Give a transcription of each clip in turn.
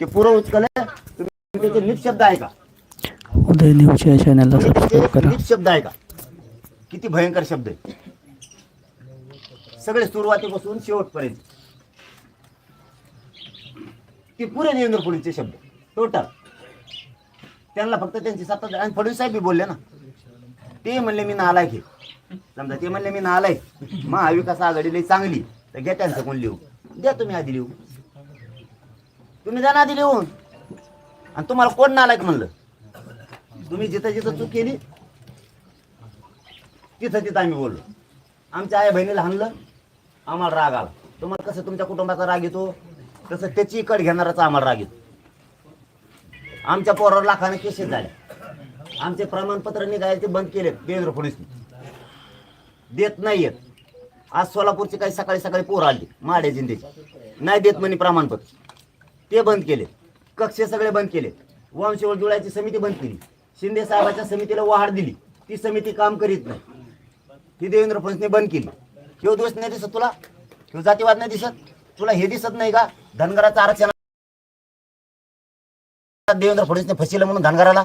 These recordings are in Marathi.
ते पुरं उचकलं तुम्ही त्याचे नीट शब्द आहे का? उदय न्यूज या चॅनलला सबस्क्राईब करा. नीट शब्द आहे का? किती भयंकर शब्द आहे. सगळे सुरुवातीपासून शेवटपर्यंत. ते पुरे देवेंद्र फडणवीसचे शब्द टोटल त्यांना फक्त त्यांची सत्ता आणि फडणवीस साहेब बी बोलले ना. ते म्हणले मी नालायक आहे. समजा ते म्हणले मी नालायक महाविकास आघाडी लई चांगली तर घ्या त्यांचं कोण लिहू. द्या तुम्ही आधी लिहू. तुम्ही जाणार आधी लिहून. आणि तुम्हाला कोण नालायक म्हणलं? तुम्ही जिथं जिथं चूक केली तिथं तिथं आम्ही बोललो. आमच्या आई बहिणीला हाणलं आम्हाला राग आला. तुम्हाला कसं तुमच्या कुटुंबाचा राग येतो? तसं त्याची इकड घेणाराचा आम्हाला राग येतो. आमच्या पोरावर लाखाने केसेस झाले. आमचे प्रमाणपत्र निघायचे बंद केले देवेंद्र फडणवीसने देत नाहीयेत. आज सोलापूरची काही सकाळी सकाळी पोर आले माडे जिंदेची. नाही देत म्हणे प्रमाणपत्र. ते बंद केले. कक्षे सगळे बंद केले. वंशवळ जुळायची समिती बंद केली. शिंदे साहेबाच्या समितीला वाढ दिली. ती समिती काम करीत नाही. ती देवेंद्र फडणवीसने बंद केली. ह्यो दोष नाही दिसत तुला? ह्यो जातीवाद नाही दिसत? तुला हे दिसत नाही का? धनगराचं आरक्षण देवेंद्र फडणवीसने फसिलं म्हणून धनगराला?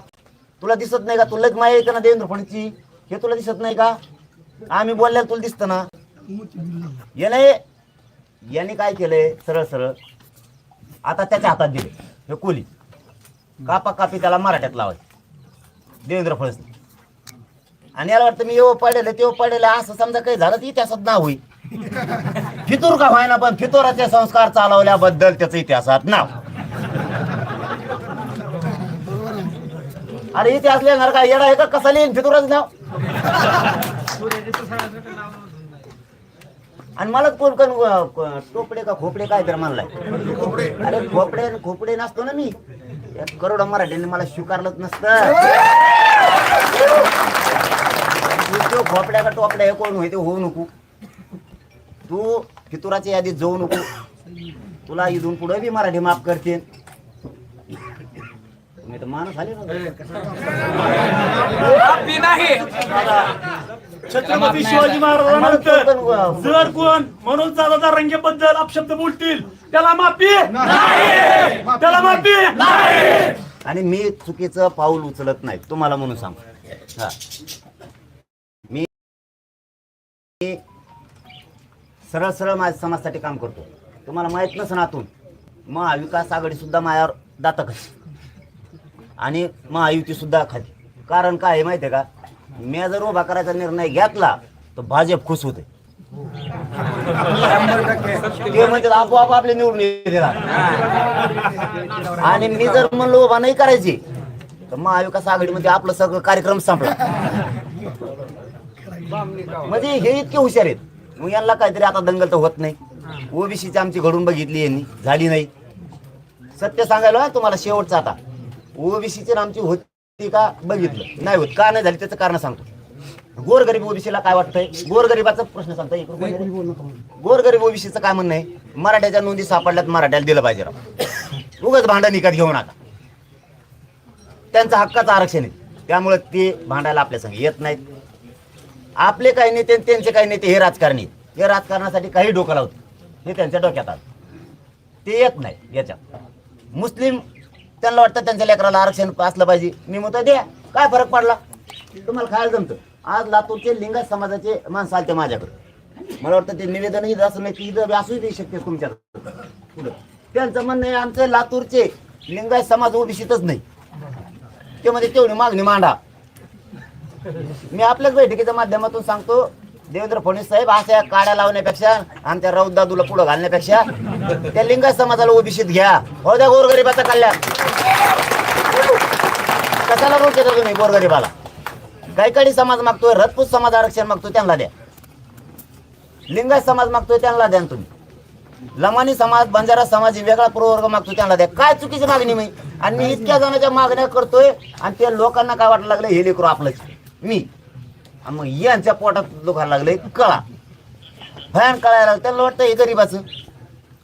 तुला दिसत नाही का? तुला एक माया येते ना देवेंद्र फडणवीसची? हे तुला दिसत नाही का? आम्ही बोलल्याला तुला दिसतं ना? याने याने काय केलंय? सरळ सरळ. आता त्याच्या हातात दिले. हे कोली. कापा कापी त्याला मराठ्यात लावाय. देवेंद्र फडणवीस. आणि याला वाटतं मी येऊ पडलेलं तेव्हा पडलेलं असं समजा काही झालं तर इतिहासात नाव होईल. फितूर का व्हायना पण फितुराचे संस्कार चालवल्याबद्दल त्याचं इतिहासात नाव. अरे इतिहास लिहिणार का येडा आहे का? कसा लिहिन? फितुराचं नाव. आणि मला कोण कोण टोपडे का खोपडे काय तर म्हणलाय. अरे खोपडे खोपडे नसतो ना मी. करोड मराठीने मला स्वीकारलंच नसतं. तू खोपड्या का टोपड्या हे कोण होते होऊ नको. तू फितुराच्या यादीत जाऊ नको. तुला इथून पुढे बी मराठी माफ करते तुम्ही तर माणूस आले ना. छत्रपती शिवाजी महाराजांनंतर जर कोण मनोज दादा रंगेबद्दल अपशब्द बोलतील त्याला माफी त्याला माफी आणि मी चुकीचं पाऊल उचलत नाही. तुम्हाला म्हणून सांग हा. मी मी सरळ सरळ माझ्या समाजासाठी काम करतो. तुम्हाला माहीत नसं आतून. महाविकास आघाडी सुद्धा माझ्यावर दाता खाती आणि महायुती सुद्धा खाती कारण काय आहे माहिती आहे का? मी जर उभा करायचा निर्णय घेतला तर भाजप खुश होते. ते म्हणतात आपोआप आपले निवडून आणि मी जर म्हणलो उभा नाही करायची तर महाविकास आघाडीमध्ये आपलं सगळं कार्यक्रम संपला. म्हणजे हे इतके हुशार आहेत. मग यांना काहीतरी आता दंगल तर होत नाही. ओबीसीची आमची घडून बघितली यांनी झाली नाही. सत्य सांगायला तुम्हाला शेवटचं आता. ओबीसीची आमची होती का बघितलं. नाही होत. का नाही झाली त्याचं कारण सांगतो. गोरगरीब ओबीसीला काय वाटतंय? गोरगरिबाचा प्रश्न सांगता. गोरगरीब ओबीसीचं काय म्हणणं आहे? मराठ्याच्या नोंदी सापडल्यात मराठ्याला दिलं पाहिजे राव. उगाच भांडण निकत घेऊ नका. त्यांचं हक्काचं आरक्षण आहे. त्यामुळे ते भांडायला आपल्या संग येत नाहीत. आपले काही नेते त्यांचे काही नेते हे राजकारणी हे राजकारणासाठी काही डोकं लावतात हे त्यांच्या डोक्यात आलं. ते येत नाही याच्यात. मुस्लिम त्यांना वाटतं त्यांच्या लेकराला आरक्षण असलं पाहिजे. मी म्हणतो द्या काय फरक पडला? तुम्हाला खायला जमतं. आज लातूरचे लिंगायत समाजाचे माणसं आलते माझ्याकडे. मला वाटतं ते निवेदनही असं नाही की इथं असू देऊ शकते तुमच्या पुढं. त्यांचं म्हणणं आहे आमचं लातूरचे लिंगायत समाज ओबीसीतच नाही. ते म्हणजे तेवढी मागणी मांडा. मी आपल्याच बैठकीच्या माध्यमातून सांगतो देवेंद्र फडणवीस साहेब अशा या काड्या लावण्यापेक्षा आमच्या राऊत दादूला पुढं घालण्यापेक्षा त्या लिंग समाजाला ओबीसीत घ्या. हो द्या गोरगरिबाचा कल्याण. कशाला रोज का तुम्ही गोरगरिबाला? गायकाडी समाज मागतोय रजपूत समाज आरक्षण मागतोय त्यांना द्या. लिंगायत समाज मागतोय त्यांना द्या ना तुम्ही. लमानी समाज बंजारा समाज वेगळा प्रवर्ग मागतो त्यांना द्या. काय चुकीची मागणी मी? आणि मी इतक्या जणांच्या मागण्या करतोय आणि त्या लोकांना काय वाटायला लागलं हे लेकरू आपलंच. मी. आणि मग यांच्या पोटात दुखायला लागले कळा. भयान कळायला लागलं त्याला वाटतं हे गरीबाचं.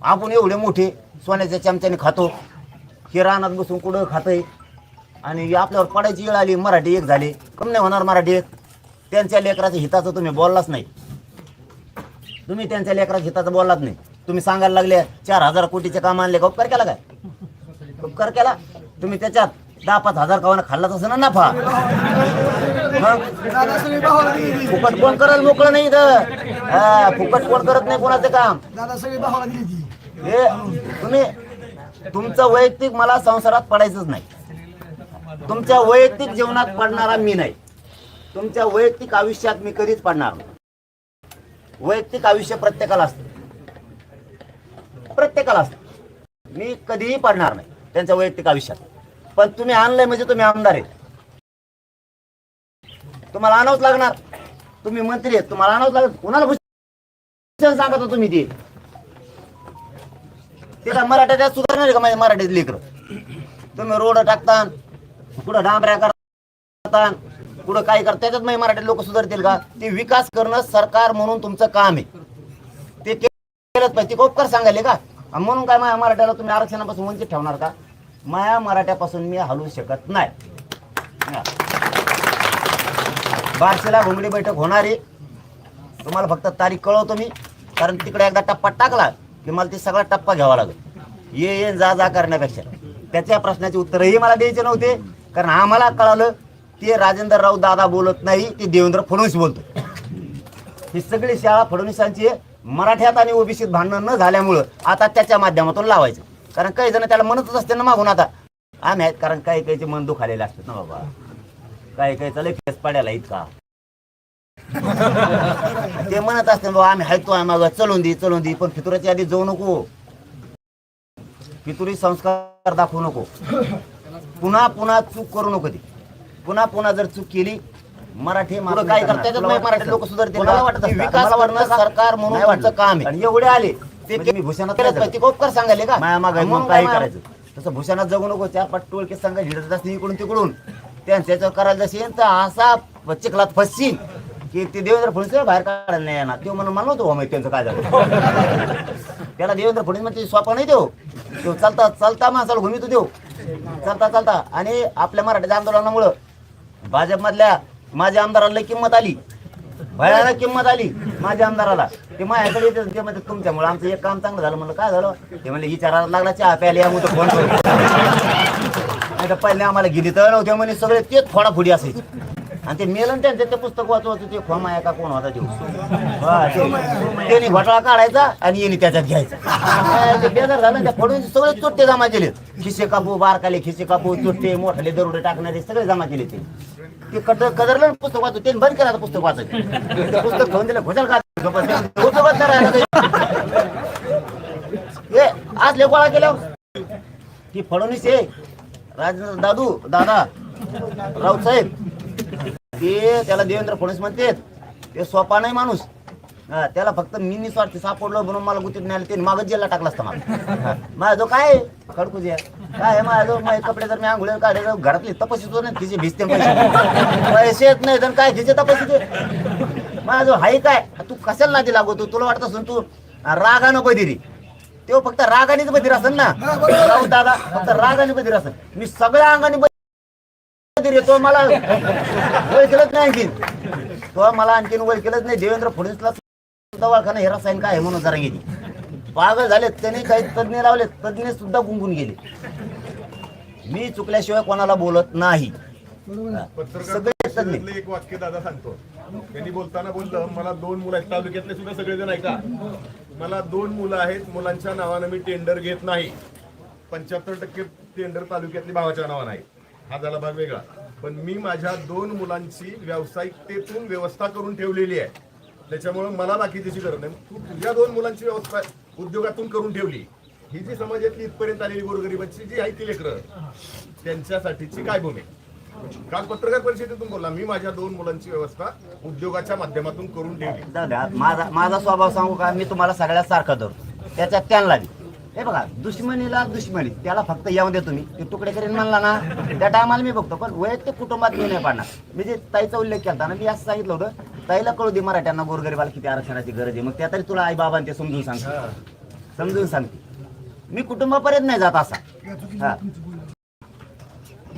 आपण एवढे मोठे सोन्याच्या चमच्याने खातो. हे रानात बसून कुठं खातंय? आणि आपल्यावर पडायची वेळ आली मराठी एक झाली. कम नाही होणार मराठी एक. त्यांच्या लेकराच्या हिताचं तुम्ही बोललाच नाही. तुम्ही त्यांच्या लेकराच्या हिताचं बोललाच नाही. तुम्ही सांगायला लागले चार हजार कोटीचे काम आणले का उपकार केला काय? उपकार केला? तुम्ही त्याच्यात दहा पाच हजार कावाना खाल्लाच असं ना नफा. फुकट कोण करत मोकळं नाही तर फुकट कोण करत नाही कोणाचं काम? हे तुम्ही तुमचं वैयक्तिक मला संसारात पडायचंच नाही. तुमच्या वैयक्तिक जीवनात पडणारा मी नाही. तुमच्या वैयक्तिक आयुष्यात मी कधीच पडणार नाही. वैयक्तिक आयुष्य प्रत्येकाला असतं. प्रत्येकाला असतं. मी कधीही पडणार नाही त्यांच्या वैयक्तिक आयुष्यात. पण तुम्ही आणलंय म्हणजे तुम्ही आमदार आहेत तुम्हाला आणावंच लागणार. तुम्ही मंत्री आहेत तुम्हाला आणावंच लागणार. कुणाला भूषण सांगत होता तुम्ही ते? ते मराठ्यात सुधारणार का माझ्या मराठीत लेकर? तुम्ही रोड टाकता कुठं डांबऱ्या करता कुठं काय करता त्याच्यात माझे मराठी लोक सुधारतील का? ते विकास करणं सरकार म्हणून तुमचं काम आहे. ते केलंच पाहिजे ते उपकार सांगायले का? म्हणून काय माझ्या मराठ्याला तुम्ही आरक्षणापासून वंचित ठेवणार का? माया मराठ्यापासून मी हलवू शकत नाही. बारशेला घुमडी बैठक होणार. आहे तुम्हाला फक्त तारीख कळवतो मी. कारण तिकडे एकदा टप्पा टाकला की मला ते सगळा टप्पा घ्यावा लागेल. ये ये जा जा करण्यापेक्षा. त्याच्या प्रश्नाचे उत्तरही मला द्यायचे नव्हते. कारण आम्हाला कळालं ते राजेंद्र राऊत दादा बोलत नाही ते देवेंद्र फडणवीस बोलतो ही सगळी शाळा फडणवीसांची मराठ्यात आणि ओबीसीत भांडणं न झाल्यामुळं आता त्याच्या माध्यमातून लावायचं. कारण काही जण त्याला म्हणतच असते ना मागून आता. आम्ही आहेत कारण काही काहीचे मन दुखालेले असतात ना बाबा. काही काही चालय फेस पाड्याला इतका. ते म्हणत असते बाबा आम्ही हायतो आम्ही मागं चलून दे चलून दे पण फितुराच्या आधी जाऊ नको. फितुरी संस्कार दाखवू नको. पुन्हा पुन्हा चूक करू नको ती. पुन्हा पुन्हा जर चूक केली मराठी काय करता मराठी लोक वाटत विकास करणं सरकार म्हणून काम आहे. एवढे आले. ते मी भूषणात केलं पाहिजे उपकार सांगायले का? माया मागे मग काय करायचं. तसं भूषणात जगू नको चार पाच टोळके संघ हिडत असते इकडून तिकडून. त्यांच्या करायला जसे तर असा चिखलात फसशील की ते देवेंद्र फडणवीस बाहेर काढायला नाही येणार. ते म्हणून मला नव्हतं माहिती त्यांचं काय झालं. त्याला देवेंद्र फडणवीस म्हणजे स्वापा नाही देऊ. तो चालता चालता माणसाला घुमी तो देऊ. चालता चालता. आणि आपल्या मराठीच्या आंदोलनामुळं भाजपमधल्या माझ्या आमदाराला लई किंमत आली. भयानक किंमत आली माझ्या आमदाराला. ते माझ्याकडे येते ते म्हणते तुमच्यामुळे आमचं एक काम चांगलं झालं. म्हणलं काय झालं? ते म्हणले विचारायला लागला चहा प्यायला या मुलं फोन नाही तर पहिले आम्हाला गेली तर नव्हते म्हणे सगळे तेच फोडाफोडी असायचे. आणि ते मेलन त्यांचं ते पुस्तक वाचू वाचू ते खोमा आहे का? कोण होता ते? त्यांनी घोटाळा काढायचा आणि येणे त्याच्यात घ्यायचा. ते बेजार झालं त्या फोडून सगळे चोट्टे जमा केले खिसे कापू बारकाले खिसे कापू चोट्टे मोठाले दरोडे टाकणारे सगळे जमा केले ते. ते कदर कदरलं पुस्तक वाचू ते बंद केलं पुस्तक वाचायचं. ते पुस्तक घेऊन दिलं घोटाळ का पुस्तक वाचणार आज गोळा केल्यावर की फडणवीस ये राजेंद्र दादू दादा राऊत साहेब. ते त्याला देवेंद्र फडणवीस म्हणते ते सोपा नाही माणूस. हा, त्याला फक्त मी निस्वार्थी सापडलो म्हणून मला गुतीत नाही त्याने ते मागत जेलला टाकला असता मला. माझा जो काय आहे? खडकुजी आहे. काय आहे? माझा जो माझे कपडे जर मी आंघोळ काढले तर घरातली तपाशी नाही तिचे भिजते पैसे. पैसे येत नाही तर काय तिचे तपाशी माझा जो हाय काय? तू कशाला नादी लागवतो? तुला वाटत असून तू रागानं बदिरी तो फक्त रागानेच बधीर असेल ना. दादा फक्त रागाने बधीर असेल. मी सगळ्या अंगाने बधीर तो मला ओळखलंच नाही आणखीन तो मला आणखीन ओळखलंच नाही. देवेंद्र फडणवीसला दवाखाना हे रसायन काय आहे म्हणून जरा गेली. पागल झाले त्यांनी काही तज्ञ लावले तज्ञ सुद्धा गुंगून गेले. मी चुकल्याशिवाय कोणाला बोलत नाही. हा. सगळे तज्ञ. एक वाक्य दादा सांगतो. त्यांनी बोलताना बोललं मला दोन मुलं आहेत. तालुक्यातले सुद्धा सगळेजण ऐका मला दोन मुलं आहेत. मुलांच्या नावानं मी टेंडर घेत नाही. पंच्याहत्तर टक्के टेंडर तालुक्यातली भावाच्या नावानं आहे हा झाला भाग वेगळा. पण मी माझ्या दोन मुलांची व्यावसायिकतेतून व्यवस्था करून ठेवलेली आहे. त्याच्यामुळे मला बाकीची गरज नाही. तू तुझ्या दोन मुलांची व्यवस्था उद्योगातून करून ठेवली. ही जी समाजातली इथपर्यंत आलेली गोरगरिबांची जी आहे ती लेकरं त्यांच्यासाठीची काय भूमिका काल पत्रकार परिषदेतून बोलला मी माझ्या दोन मुलांची व्यवस्था उद्योगाच्या माध्यमातून करून ठेवली. दादा माझा माझा स्वभाव सांगू का? मी तुम्हाला सगळ्यात सारखा धरतो त्याच्यात त्यांना हे बघा दुश्मनीला दुश्मनी त्याला फक्त येऊन दे तुम्ही. ते तुकडे करीन म्हणला ना त्या टायमाला मी बघतो पण वैयक्तिक कुटुंबात मी नाही पाडणार मी जे ताईचा उल्लेख केला ना मी असं सांगितलं होतं ताईला कळू दे मराठ्यांना गोरगरीबाला किती आरक्षणाची गरज आहे. मग त्या तरी तुला आई बाबा ते समजून सांगते समजून सांगते मी कुटुंबापर्यंत नाही जात असा. हा.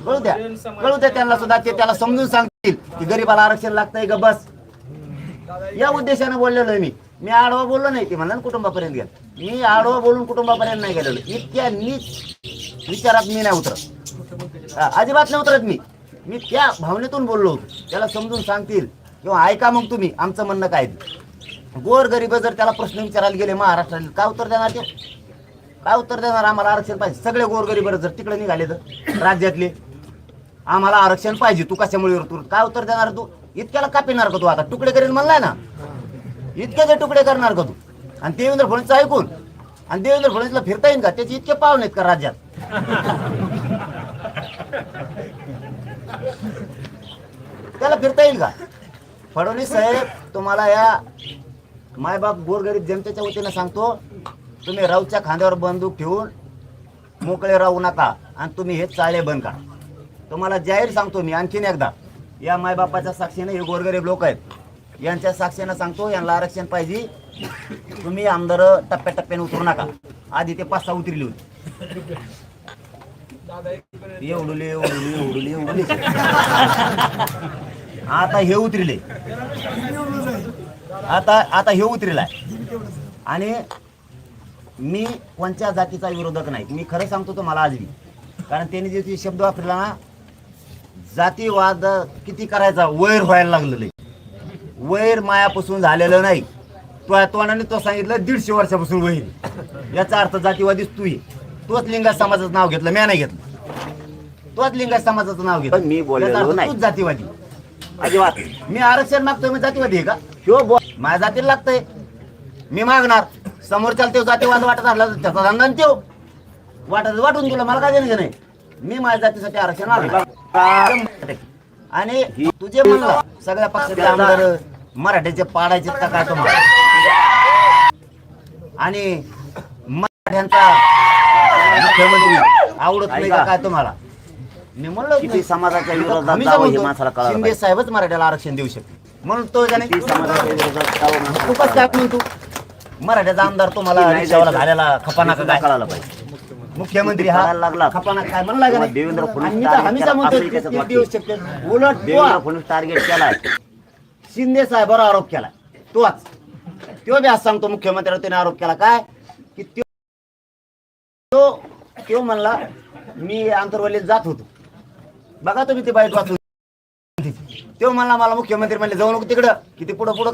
कळू द्या. कळू द्या त्यांना सुद्धा ते त्याला समजून सांगतील की गरीबाला आरक्षण लागतंय ग बस. या उद्देशाने बोललेलो आहे मी. मी आडवा बोललो नाही ते म्हणा कुटुंबापर्यंत गेलं. मी आडवा बोलून कुटुंबापर्यंत नाही गेलेलो. इतक्या नीच विचारात मी नाही उतरत. हा, अजिबात नाही उतरत मी. मी त्या भावनेतून बोललो होतो. त्याला समजून सांगतील. किंवा ऐका मग तुम्ही. आमचं म्हणणं काय गोर गरीब जर त्याला प्रश्न विचारायला गेले महाराष्ट्राला काय उत्तर देणार ते? काय उत्तर देणार आम्हाला आरक्षण पाहिजे? सगळे गोरगरीब जर तिकडे निघाले तर राज्यातले. आम्हाला आरक्षण पाहिजे तू कशामुळे काय उत्तर देणार तू? इतक्याला का पिणार का तू आता? तुकडे करेल म्हणलाय ना. इतक्याचे तुकडे करणार का तू. आणि देवेंद्र फडणवीस ऐकून आणि देवेंद्र फडणवीसला फिरता येईल का? त्याचे इतके पाव नाहीत का राज्यात? त्याला फिरता येईल का? फडणवीस साहेब तुम्हाला या मायबाप गोरगरीब जनतेच्या वतीनं सांगतो तुम्ही राऊच्या खांद्यावर बंदूक ठेवून मोकळे राहू नका आणि तुम्ही हे चाळे बंद करा. तुम्हाला जाहीर सांगतो मी आणखीन एकदा या मायबापाच्या साक्षीने हे गोरगरीब लोक आहेत. यांच्या साक्षीनं सांगतो यांना आरक्षण पाहिजे. तुम्ही आमदार टप्प्याटप्प्याने उतरू नका. आधी ते पाच सहा उतरली होती. एवढुले एवढुले एवढुले एवढुले आता हे उतरले. आता आता हे उतरलाय आणि मी कोणत्या जातीचा विरोधक नाही. मी खरं सांगतो तुम्हाला आज मी कारण त्यांनी जे ते शब्द वापरला ना जातीवाद किती करायचा? वैर व्हायला लागलेलं वैर मायापासून झालेलं नाही. तो तोंडाने तो सांगितलं दीडशे वर्षापासून वैर याचा अर्थ जातीवादीच तू तोच लिंगायत समाजाचं नाव घेतलं मी नाही घेतलं. तोच लिंगायत समाजाचं नाव घेतलं. मी. तूच जातीवादी. अजिबात. मी आरक्षण मागतोय मी जातीवादी का? शिव बो माझ्या जातीला लागतंय. मी मागणार. समोरच्याला तो जातीवाद वाटत असला तर त्याचा धंदा आणि वाटत वाटून तुला मला काय देणं नाही मी माझ्या जातीसाठी आरक्षण मागणार. आणि तुझे म्हणलं सगळ्या पक्षाचे आमदार मराठ्याचे पाडायचे का काय तुम्हाला? आणि मराठ्यांचा मुख्यमंत्री आवडत नाही का काय तुम्हाला? मी म्हणलं किती समाजाच्या विरोधात आम्ही जावं हे म्हणतो, माणसाला कळायला शिंदे पाहिजे. साहेबच मराठ्याला आरक्षण देऊ शकते म्हणून तो का नाही किती समाजाच्या विरोधात जावं माणसाला तू कसं काय म्हणतो मराठ्याचा आमदार तुम्हाला नाही रिक्षावाला जायचं. काय? कळायला पाहिजे. मुख्यमंत्री हा कळायला लागला. खपाना काय? म्हणला का नाही? देवेंद्र फडणवीस तर म्हणतो देऊ शकते उलट देवेंद्र तो फडणवीस टार्गेट केलाय शिंदे साहेबांवर आरोप केला. तोच तो बी आज सांगतो मुख्यमंत्र्यावर त्याने आरोप केला. काय? की त्यो तो तो म्हणला मी आंतरवलीत जात होतो. बघा तुम्ही ते बाईक वाचून. तो मला मला मुख्यमंत्री म्हणले जाऊ नको तिकडं. किती पुढं पुढं